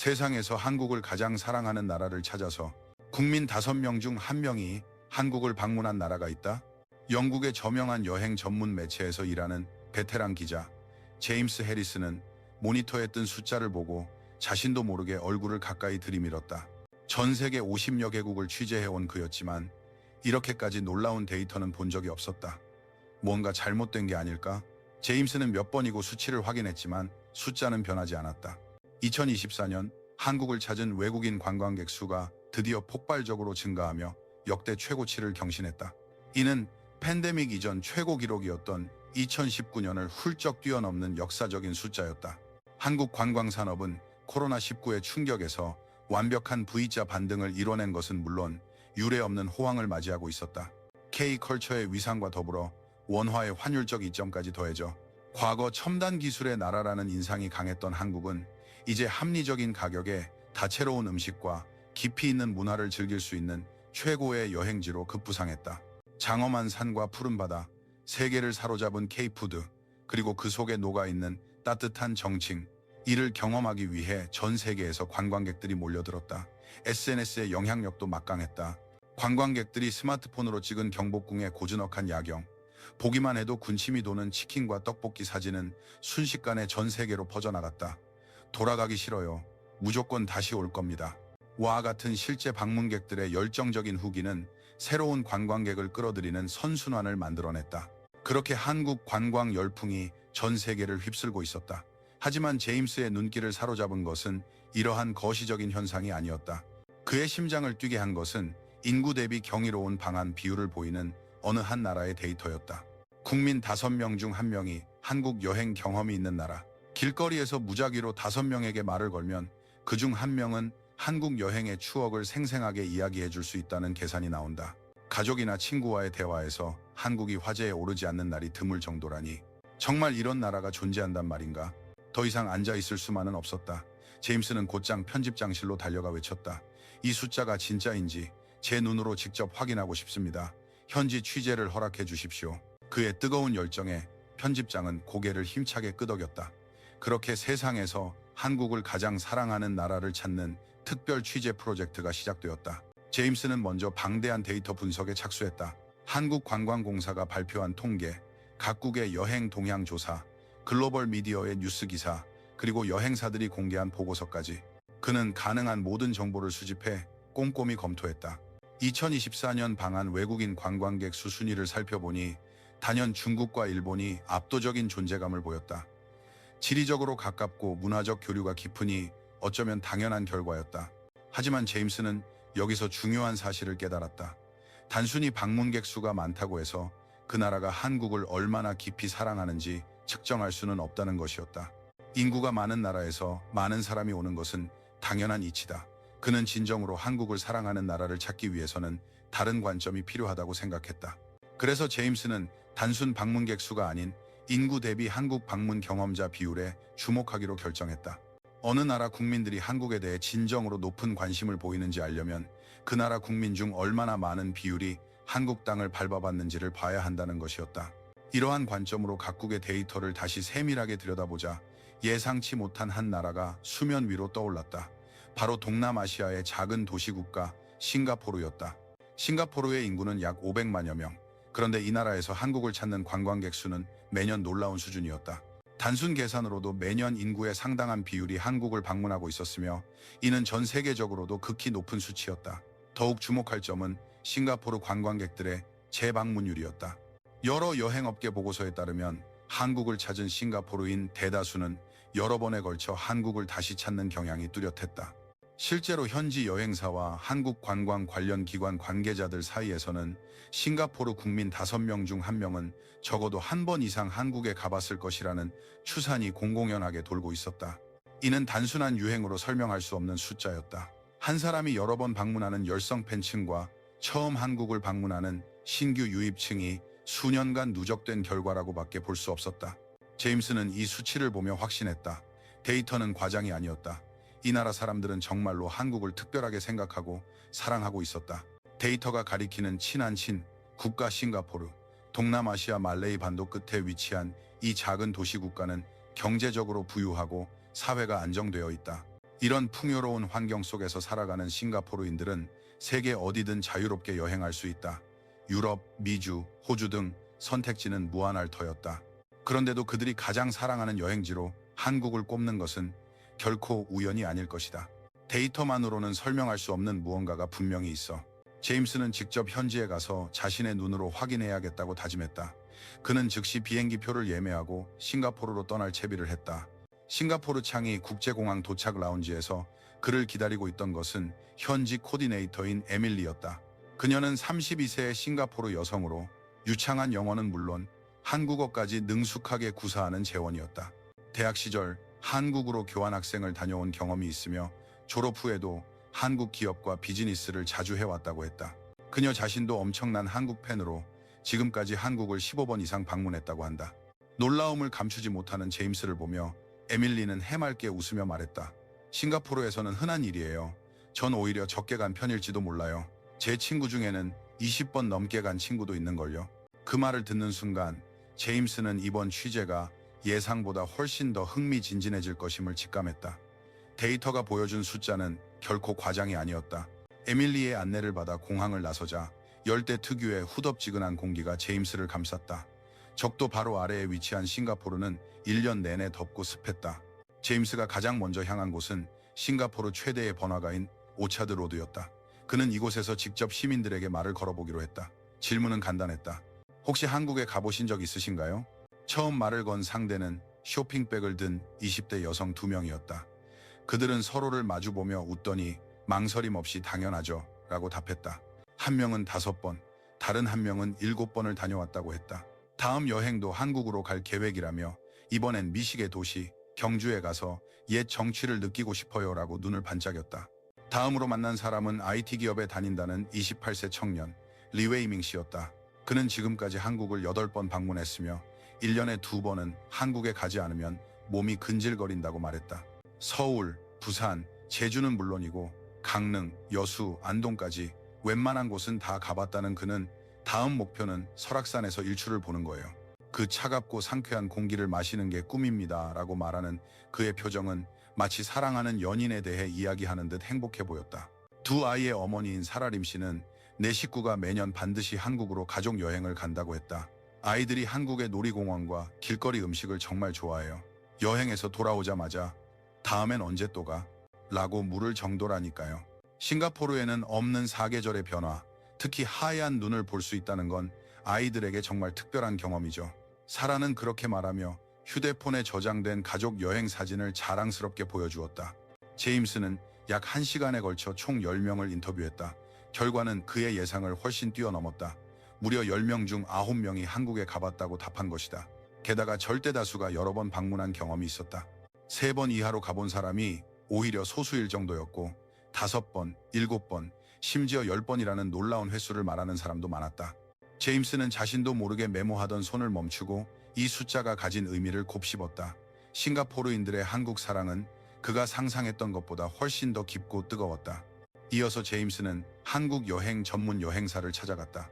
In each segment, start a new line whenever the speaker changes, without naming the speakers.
세상에서 한국을 가장 사랑하는 나라를 찾아서 국민 5명 중 1명이 한국을 방문한 나라가 있다. 영국의 저명한 여행 전문 매체에서 일하는 베테랑 기자 제임스 해리스는 모니터에 뜬 숫자를 보고 자신도 모르게 얼굴을 가까이 들이밀었다. 전 세계 50여 개국을 취재해온 그였지만 이렇게까지 놀라운 데이터는 본 적이 없었다. 뭔가 잘못된 게 아닐까? 제임스는 몇 번이고 수치를 확인했지만 숫자는 변하지 않았다. 2024년 한국을 찾은 외국인 관광객 수가 드디어 폭발적으로 증가하며 역대 최고치를 경신했다. 이는 팬데믹 이전 최고 기록이었던 2019년을 훌쩍 뛰어넘는 역사적인 숫자였다. 한국 관광산업은 코로나19의 충격에서 완벽한 V자 반등을 이뤄낸 것은 물론 유례없는 호황을 맞이하고 있었다. K컬처의 위상과 더불어 원화의 환율적 이점까지 더해져 과거 첨단 기술의 나라라는 인상이 강했던 한국은 이제 합리적인 가격에 다채로운 음식과 깊이 있는 문화를 즐길 수 있는 최고의 여행지로 급부상했다. 장엄한 산과 푸른 바다, 세계를 사로잡은 K푸드, 그리고 그 속에 녹아있는 따뜻한 정칭, 이를 경험하기 위해 전 세계에서 관광객들이 몰려들었다. SNS의 영향력도 막강했다. 관광객들이 스마트폰으로 찍은 경복궁의 고즈넉한 야경, 보기만 해도 군침이 도는 치킨과 떡볶이 사진은 순식간에 전 세계로 퍼져나갔다. 돌아가기 싫어요. 무조건 다시 올 겁니다. 와 같은 실제 방문객들의 열정적인 후기는 새로운 관광객을 끌어들이는 선순환을 만들어냈다. 그렇게 한국 관광 열풍이 전 세계를 휩쓸고 있었다. 하지만 제임스의 눈길을 사로잡은 것은 이러한 거시적인 현상이 아니었다. 그의 심장을 뛰게 한 것은 인구 대비 경이로운 방한 비율을 보이는 어느 한 나라의 데이터였다. 국민 5명 중 1명이 한국 여행 경험이 있는 나라. 길거리에서 무작위로 5명에게 말을 걸면 그중 1명은 한국 여행의 추억을 생생하게 이야기해 줄 수 있다는 계산이 나온다. 가족이나 친구와의 대화에서 한국이 화제에 오르지 않는 날이 드물 정도라니. 정말 이런 나라가 존재한단 말인가? 더 이상 앉아 있을 수만은 없었다. 제임스는 곧장 편집장실로 달려가 외쳤다. 이 숫자가 진짜인지 제 눈으로 직접 확인하고 싶습니다. 현지 취재를 허락해 주십시오. 그의 뜨거운 열정에 편집장은 고개를 힘차게 끄덕였다. 그렇게 세상에서 한국을 가장 사랑하는 나라를 찾는 특별 취재 프로젝트가 시작되었다. 제임스는 먼저 방대한 데이터 분석에 착수했다. 한국관광공사가 발표한 통계, 각국의 여행 동향 조사, 글로벌 미디어의 뉴스 기사, 그리고 여행사들이 공개한 보고서까지 그는 가능한 모든 정보를 수집해 꼼꼼히 검토했다. 2024년 방한 외국인 관광객 수 순위를 살펴보니 단연 중국과 일본이 압도적인 존재감을 보였다. 지리적으로 가깝고 문화적 교류가 깊으니 어쩌면 당연한 결과였다. 하지만 제임스는 여기서 중요한 사실을 깨달았다. 단순히 방문객 수가 많다고 해서 그 나라가 한국을 얼마나 깊이 사랑하는지 측정할 수는 없다는 것이었다. 인구가 많은 나라에서 많은 사람이 오는 것은 당연한 이치다. 그는 진정으로 한국을 사랑하는 나라를 찾기 위해서는 다른 관점이 필요하다고 생각했다. 그래서 제임스는 단순 방문객 수가 아닌 인구 대비 한국 방문 경험자 비율에 주목하기로 결정했다. 어느 나라 국민들이 한국에 대해 진정으로 높은 관심을 보이는지 알려면 그 나라 국민 중 얼마나 많은 비율이 한국 땅을 밟아봤는지를 봐야 한다는 것이었다. 이러한 관점으로 각국의 데이터를 다시 세밀하게 들여다보자 예상치 못한 한 나라가 수면 위로 떠올랐다. 바로 동남아시아의 작은 도시국가 싱가포르였다. 싱가포르의 인구는 약 500만여 명. 그런데 이 나라에서 한국을 찾는 관광객 수는 매년 놀라운 수준이었다. 단순 계산으로도 매년 인구의 상당한 비율이 한국을 방문하고 있었으며 이는 전 세계적으로도 극히 높은 수치였다. 더욱 주목할 점은 싱가포르 관광객들의 재방문율이었다. 여러 여행업계 보고서에 따르면 한국을 찾은 싱가포르인 대다수는 여러 번에 걸쳐 한국을 다시 찾는 경향이 뚜렷했다. 실제로 현지 여행사와 한국 관광 관련 기관 관계자들 사이에서는 싱가포르 국민 5명 중 1명은 적어도 한 번 이상 한국에 가봤을 것이라는 추산이 공공연하게 돌고 있었다. 이는 단순한 유행으로 설명할 수 없는 숫자였다. 한 사람이 여러 번 방문하는 열성 팬층과 처음 한국을 방문하는 신규 유입층이 수년간 누적된 결과라고 밖에 볼 수 없었다. 제임스는 이 수치를 보며 확신했다. 데이터는 과장이 아니었다. 이 나라 사람들은 정말로 한국을 특별하게 생각하고 사랑하고 있었다. 데이터가 가리키는 친한 친, 국가 싱가포르, 동남아시아 말레이 반도 끝에 위치한 이 작은 도시 국가는 경제적으로 부유하고 사회가 안정되어 있다. 이런 풍요로운 환경 속에서 살아가는 싱가포르인들은 세계 어디든 자유롭게 여행할 수 있다. 유럽, 미주, 호주 등 선택지는 무한할 터였다. 그런데도 그들이 가장 사랑하는 여행지로 한국을 꼽는 것은 결코 우연이 아닐 것이다. 데이터만으로는 설명할 수 없는 무언가가 분명히 있어. 제임스는 직접 현지에 가서 자신의 눈으로 확인해야겠다고 다짐했다. 그는 즉시 비행기 표를 예매하고 싱가포르로 떠날 채비를 했다. 싱가포르 창이 국제공항 도착 라운지에서 그를 기다리고 있던 것은 현지 코디네이터인 에밀리였다. 그녀는 32세의 싱가포르 여성으로 유창한 영어는 물론 한국어까지 능숙하게 구사하는 재원이었다. 대학 시절 한국으로 교환학생을 다녀온 경험이 있으며 졸업 후에도 한국 기업과 비즈니스를 자주 해왔다고 했다. 그녀 자신도 엄청난 한국 팬으로 지금까지 한국을 15번 이상 방문했다고 한다. 놀라움을 감추지 못하는 제임스를 보며 에밀리는 해맑게 웃으며 말했다. 싱가포르에서는 흔한 일이에요. 전 오히려 적게 간 편일지도 몰라요. 제 친구 중에는 20번 넘게 간 친구도 있는걸요. 그 말을 듣는 순간 제임스는 이번 취재가 예상보다 훨씬 더 흥미진진해질 것임을 직감했다. 데이터가 보여준 숫자는 결코 과장이 아니었다. 에밀리의 안내를 받아 공항을 나서자 열대 특유의 후덥지근한 공기가 제임스를 감쌌다. 적도 바로 아래에 위치한 싱가포르는 1년 내내 덥고 습했다. 제임스가 가장 먼저 향한 곳은 싱가포르 최대의 번화가인 오차드 로드였다. 그는 이곳에서 직접 시민들에게 말을 걸어보기로 했다. 질문은 간단했다. 혹시 한국에 가보신 적 있으신가요? 처음 말을 건 상대는 쇼핑백을 든 20대 여성 두 명이었다. 그들은 서로를 마주보며 웃더니 망설임 없이 당연하죠 라고 답했다. 한 명은 다섯 번, 다른 한 명은 일곱 번을 다녀왔다고 했다. 다음 여행도 한국으로 갈 계획이라며 이번엔 미식의 도시 경주에 가서 옛 정취를 느끼고 싶어요 라고 눈을 반짝였다. 다음으로 만난 사람은 IT 기업에 다닌다는 28세 청년 리웨이밍 씨였다. 그는 지금까지 한국을 8번 방문했으며 1년에 두 번은 한국에 가지 않으면 몸이 근질거린다고 말했다. 서울, 부산, 제주는 물론이고 강릉, 여수, 안동까지 웬만한 곳은 다 가봤다는 그는 다음 목표는 설악산에서 일출을 보는 거예요. 그 차갑고 상쾌한 공기를 마시는 게 꿈입니다. 라고 말하는 그의 표정은 마치 사랑하는 연인에 대해 이야기하는 듯 행복해 보였다. 두 아이의 어머니인 사라림 씨는 내 식구가 매년 반드시 한국으로 가족 여행을 간다고 했다. 아이들이 한국의 놀이공원과 길거리 음식을 정말 좋아해요. 여행에서 돌아오자마자 다음엔 언제 또 가? 라고 물을 정도라니까요. 싱가포르에는 없는 사계절의 변화, 특히 하얀 눈을 볼 수 있다는 건 아이들에게 정말 특별한 경험이죠. 사라는 그렇게 말하며 휴대폰에 저장된 가족 여행 사진을 자랑스럽게 보여주었다. 제임스는 약 1시간에 걸쳐 총 10명을 인터뷰했다. 결과는 그의 예상을 훨씬 뛰어넘었다. 무려 10명 중 9명이 한국에 가봤다고 답한 것이다. 게다가 절대 다수가 여러 번 방문한 경험이 있었다. 세 번 이하로 가본 사람이 오히려 소수일 정도였고 다섯 번, 일곱 번, 심지어 열 번이라는 놀라운 횟수를 말하는 사람도 많았다. 제임스는 자신도 모르게 메모하던 손을 멈추고 이 숫자가 가진 의미를 곱씹었다. 싱가포르인들의 한국 사랑은 그가 상상했던 것보다 훨씬 더 깊고 뜨거웠다. 이어서 제임스는 한국 여행 전문 여행사를 찾아갔다.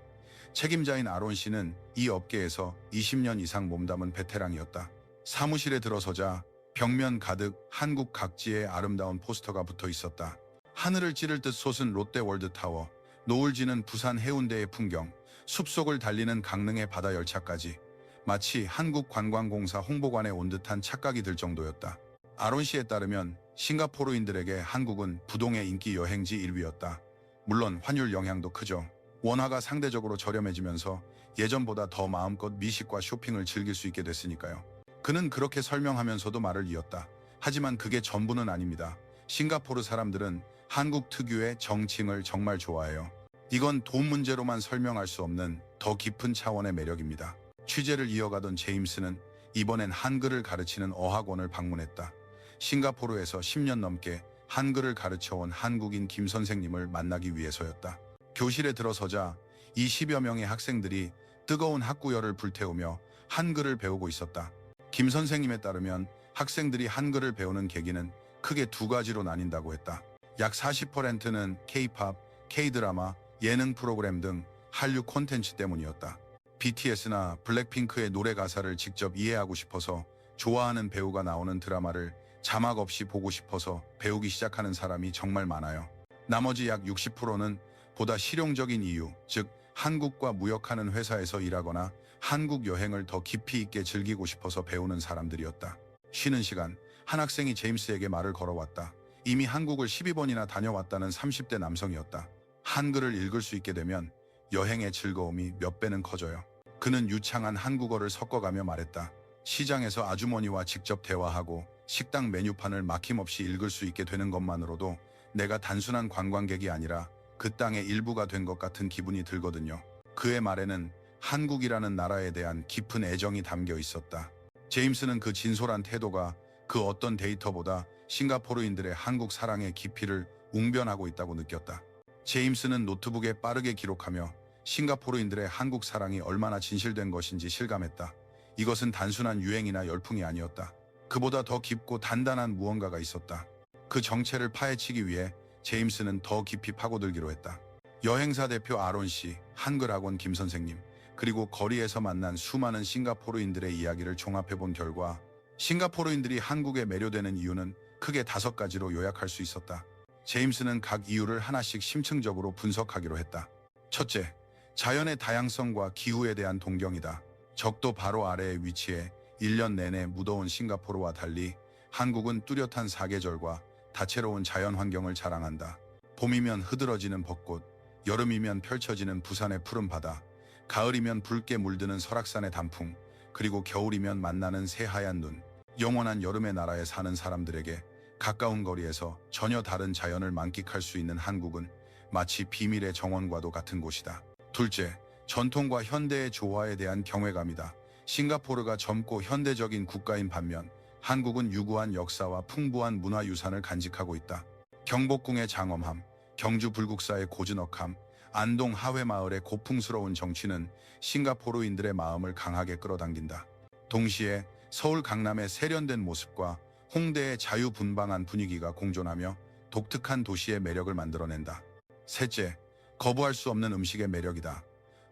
책임자인 아론 씨는 이 업계에서 20년 이상 몸담은 베테랑이었다. 사무실에 들어서자 벽면 가득 한국 각지의 아름다운 포스터가 붙어 있었다. 하늘을 찌를 듯 솟은 롯데월드타워, 노을 지는 부산 해운대의 풍경, 숲속을 달리는 강릉의 바다 열차까지 마치 한국관광공사 홍보관에 온 듯한 착각이 들 정도였다. 아론 씨에 따르면 싱가포르인들에게 한국은 부동의 인기 여행지 1위였다. 물론 환율 영향도 크죠. 원화가 상대적으로 저렴해지면서 예전보다 더 마음껏 미식과 쇼핑을 즐길 수 있게 됐으니까요. 그는 그렇게 설명하면서도 말을 이었다. 하지만 그게 전부는 아닙니다. 싱가포르 사람들은 한국 특유의 정칭을 정말 좋아해요. 이건 돈 문제로만 설명할 수 없는 더 깊은 차원의 매력입니다. 취재를 이어가던 제임스는 이번엔 한글을 가르치는 어학원을 방문했다. 싱가포르에서 10년 넘게 한글을 가르쳐온 한국인 김 선생님을 만나기 위해서였다. 교실에 들어서자 20여 명의 학생들이 뜨거운 학구열을 불태우며 한글을 배우고 있었다. 김 선생님에 따르면 학생들이 한글을 배우는 계기는 크게 두 가지로 나뉜다고 했다. 약 40%는 K-팝, K-드라마, 예능 프로그램 등 한류 콘텐츠 때문이었다. BTS나 블랙핑크의 노래 가사를 직접 이해하고 싶어서 좋아하는 배우가 나오는 드라마를 자막 없이 보고 싶어서 배우기 시작하는 사람이 정말 많아요. 나머지 약 60%는 보다 실용적인 이유, 즉 한국과 무역하는 회사에서 일하거나 한국 여행을 더 깊이 있게 즐기고 싶어서 배우는 사람들이었다. 쉬는 시간, 한 학생이 제임스에게 말을 걸어왔다. 이미 한국을 12번이나 다녀왔다는 30대 남성이었다. 한글을 읽을 수 있게 되면 여행의 즐거움이 몇 배는 커져요. 그는 유창한 한국어를 섞어가며 말했다. 시장에서 아주머니와 직접 대화하고 식당 메뉴판을 막힘없이 읽을 수 있게 되는 것만으로도 내가 단순한 관광객이 아니라 그 땅의 일부가 된 것 같은 기분이 들거든요. 그의 말에는 한국이라는 나라에 대한 깊은 애정이 담겨 있었다. 제임스는 그 진솔한 태도가 그 어떤 데이터보다 싱가포르인들의 한국 사랑의 깊이를 웅변하고 있다고 느꼈다. 제임스는 노트북에 빠르게 기록하며 싱가포르인들의 한국 사랑이 얼마나 진실된 것인지 실감했다. 이것은 단순한 유행이나 열풍이 아니었다. 그보다 더 깊고 단단한 무언가가 있었다. 그 정체를 파헤치기 위해 제임스는 더 깊이 파고들기로 했다. 여행사 대표 아론 씨, 한글 학원 김 선생님, 그리고 거리에서 만난 수많은 싱가포르인들의 이야기를 종합해 본 결과 싱가포르인들이 한국에 매료되는 이유는 크게 다섯 가지로 요약할 수 있었다. 제임스는 각 이유를 하나씩 심층적으로 분석하기로 했다. 첫째, 자연의 다양성과 기후에 대한 동경이다. 적도 바로 아래에 위치해 1년 내내 무더운 싱가포르와 달리 한국은 뚜렷한 사계절과 다채로운 자연 환경을 자랑한다. 봄이면 흐드러지는 벚꽃, 여름이면 펼쳐지는 부산의 푸른 바다, 가을이면 붉게 물드는 설악산의 단풍, 그리고 겨울이면 만나는 새하얀 눈. 영원한 여름의 나라에 사는 사람들에게 가까운 거리에서 전혀 다른 자연을 만끽할 수 있는 한국은 마치 비밀의 정원과도 같은 곳이다. 둘째, 전통과 현대의 조화에 대한 경외감이다. 싱가포르가 젊고 현대적인 국가인 반면 한국은 유구한 역사와 풍부한 문화유산을 간직하고 있다. 경복궁의 장엄함, 경주 불국사의 고즈넉함, 안동 하회마을의 고풍스러운 정취는 싱가포르인들의 마음을 강하게 끌어당긴다. 동시에 서울 강남의 세련된 모습과 홍대의 자유분방한 분위기가 공존하며 독특한 도시의 매력을 만들어낸다. 셋째, 거부할 수 없는 음식의 매력이다.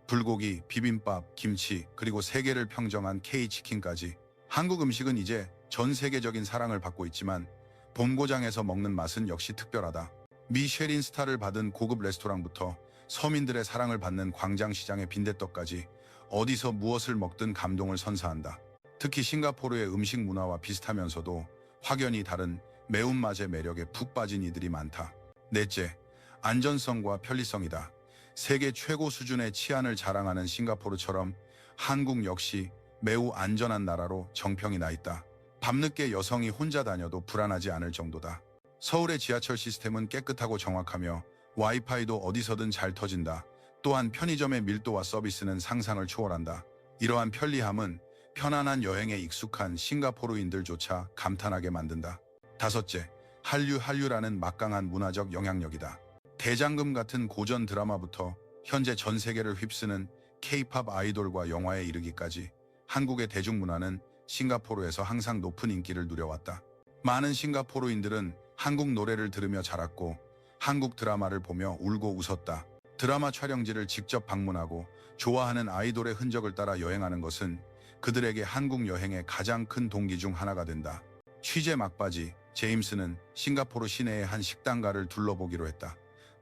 불고기, 비빔밥, 김치, 그리고 세계를 평정한 K치킨까지 한국 음식은 이제 전 세계적인 사랑을 받고 있지만 본고장에서 먹는 맛은 역시 특별하다. 미쉐린 스타를 받은 고급 레스토랑부터 서민들의 사랑을 받는 광장시장의 빈대떡까지 어디서 무엇을 먹든 감동을 선사한다. 특히 싱가포르의 음식 문화와 비슷하면서도 확연히 다른 매운맛의 매력에 푹 빠진 이들이 많다. 넷째, 안전성과 편리성이다. 세계 최고 수준의 치안을 자랑하는 싱가포르처럼 한국 역시 매우 안전한 나라로 정평이 나 있다. 밤늦게 여성이 혼자 다녀도 불안하지 않을 정도다. 서울의 지하철 시스템은 깨끗하고 정확하며 와이파이도 어디서든 잘 터진다. 또한 편의점의 밀도와 서비스는 상상을 초월한다. 이러한 편리함은 편안한 여행에 익숙한 싱가포르인들조차 감탄하게 만든다. 다섯째, 한류 한류라는 막강한 문화적 영향력이다. 대장금 같은 고전 드라마부터 현재 전 세계를 휩쓰는 K-팝 아이돌과 영화에 이르기까지 한국의 대중문화는 싱가포르에서 항상 높은 인기를 누려왔다. 많은 싱가포르인들은 한국 노래를 들으며 자랐고 한국 드라마를 보며 울고 웃었다. 드라마 촬영지를 직접 방문하고 좋아하는 아이돌의 흔적을 따라 여행하는 것은 그들에게 한국 여행의 가장 큰 동기 중 하나가 된다. 취재 막바지 제임스는 싱가포르 시내의 한 식당가를 둘러보기로 했다.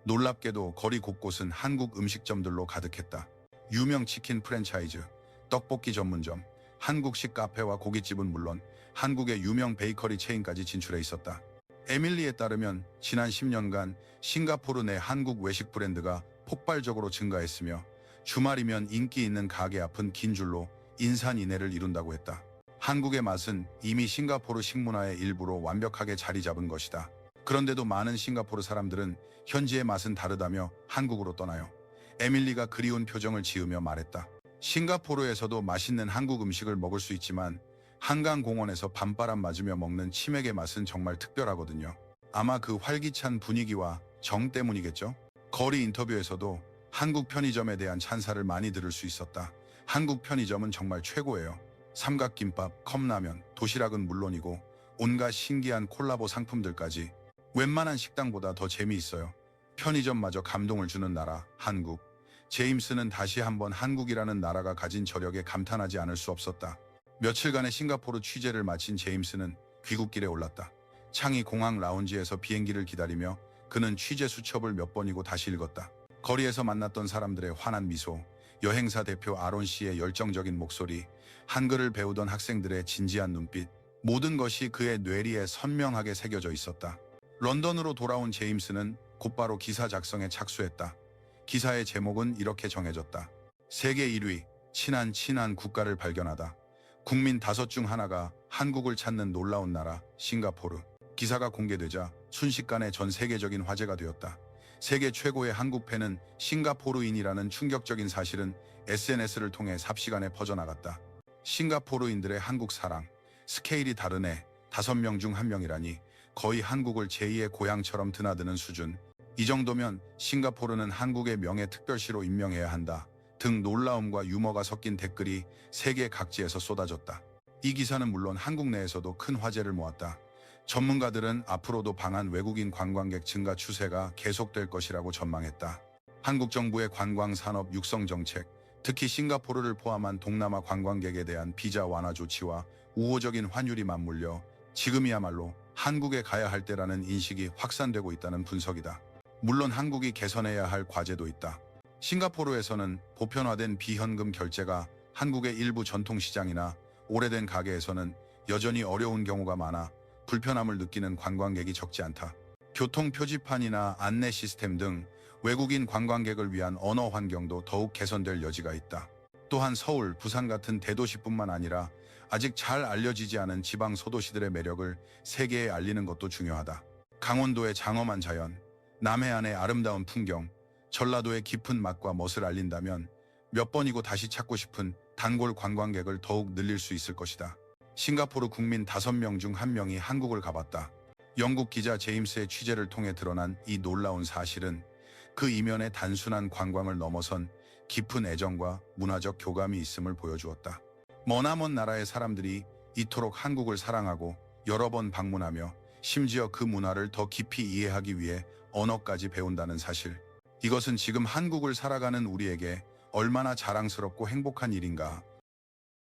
놀랍게도 거리 곳곳은 한국 음식점들로 가득했다. 유명 치킨 프랜차이즈, 떡볶이 전문점, 한국식 카페와 고깃집은 물론 한국의 유명 베이커리 체인까지 진출해 있었다. 에밀리에 따르면 지난 10년간 싱가포르 내 한국 외식 브랜드가 폭발적으로 증가했으며 주말이면 인기 있는 가게 앞은 긴 줄로 인산인해를 이룬다고 했다. 한국의 맛은 이미 싱가포르 식문화의 일부로 완벽하게 자리 잡은 것이다. 그런데도 많은 싱가포르 사람들은 현지의 맛은 다르다며 한국으로 떠나요. 에밀리가 그리운 표정을 지으며 말했다. 싱가포르에서도 맛있는 한국 음식을 먹을 수 있지만 한강공원에서 밤바람 맞으며 먹는 치맥의 맛은 정말 특별하거든요. 아마 그 활기찬 분위기와 정 때문이겠죠? 거리 인터뷰에서도 한국 편의점에 대한 찬사를 많이 들을 수 있었다. 한국 편의점은 정말 최고예요. 삼각김밥, 컵라면, 도시락은 물론이고 온갖 신기한 콜라보 상품들까지 웬만한 식당보다 더 재미있어요. 편의점마저 감동을 주는 나라, 한국. 제임스는 다시 한번 한국이라는 나라가 가진 저력에 감탄하지 않을 수 없었다. 며칠간의 싱가포르 취재를 마친 제임스는 귀국길에 올랐다. 창이 공항 라운지에서 비행기를 기다리며 그는 취재 수첩을 몇 번이고 다시 읽었다. 거리에서 만났던 사람들의 환한 미소, 여행사 대표 아론 씨의 열정적인 목소리, 한글을 배우던 학생들의 진지한 눈빛, 모든 것이 그의 뇌리에 선명하게 새겨져 있었다. 런던으로 돌아온 제임스는 곧바로 기사 작성에 착수했다. 기사의 제목은 이렇게 정해졌다. 세계 1위, 친한 친한 국가를 발견하다. 국민 다섯 중 하나가 한국을 찾는 놀라운 나라, 싱가포르. 기사가 공개되자 순식간에 전 세계적인 화제가 되었다. 세계 최고의 한국 팬은 싱가포르인이라는 충격적인 사실은 SNS를 통해 삽시간에 퍼져나갔다. 싱가포르인들의 한국 사랑, 스케일이 다르네. 다섯 명 중 한 명이라니 거의 한국을 제2의 고향처럼 드나드는 수준. 이 정도면 싱가포르는 한국의 명예 특별시로 임명해야 한다. 등 놀라움과 유머가 섞인 댓글이 세계 각지에서 쏟아졌다. 이 기사는 물론 한국 내에서도 큰 화제를 모았다. 전문가들은 앞으로도 방한 외국인 관광객 증가 추세가 계속될 것이라고 전망했다. 한국 정부의 관광 산업 육성 정책, 특히 싱가포르를 포함한 동남아 관광객에 대한 비자 완화 조치와 우호적인 환율이 맞물려 지금이야말로 한국에 가야 할 때라는 인식이 확산되고 있다는 분석이다. 물론 한국이 개선해야 할 과제도 있다. 싱가포르에서는 보편화된 비현금 결제가 한국의 일부 전통시장이나 오래된 가게에서는 여전히 어려운 경우가 많아 불편함을 느끼는 관광객이 적지 않다. 교통 표지판이나 안내 시스템 등 외국인 관광객을 위한 언어 환경도 더욱 개선될 여지가 있다. 또한 서울, 부산 같은 대도시뿐만 아니라 아직 잘 알려지지 않은 지방 소도시들의 매력을 세계에 알리는 것도 중요하다. 강원도의 장엄한 자연, 남해안의 아름다운 풍경, 전라도의 깊은 맛과 멋을 알린다면 몇 번이고 다시 찾고 싶은 단골 관광객을 더욱 늘릴 수 있을 것이다. 싱가포르 국민 5명 중 1명이 한국을 가봤다. 영국 기자 제임스의 취재를 통해 드러난 이 놀라운 사실은 그 이면에 단순한 관광을 넘어선 깊은 애정과 문화적 교감이 있음을 보여주었다. 머나먼 나라의 사람들이 이토록 한국을 사랑하고 여러 번 방문하며 심지어 그 문화를 더 깊이 이해하기 위해 언어까지 배운다는 사실. 이것은 지금 한국을 살아가는 우리에게 얼마나 자랑스럽고 행복한 일인가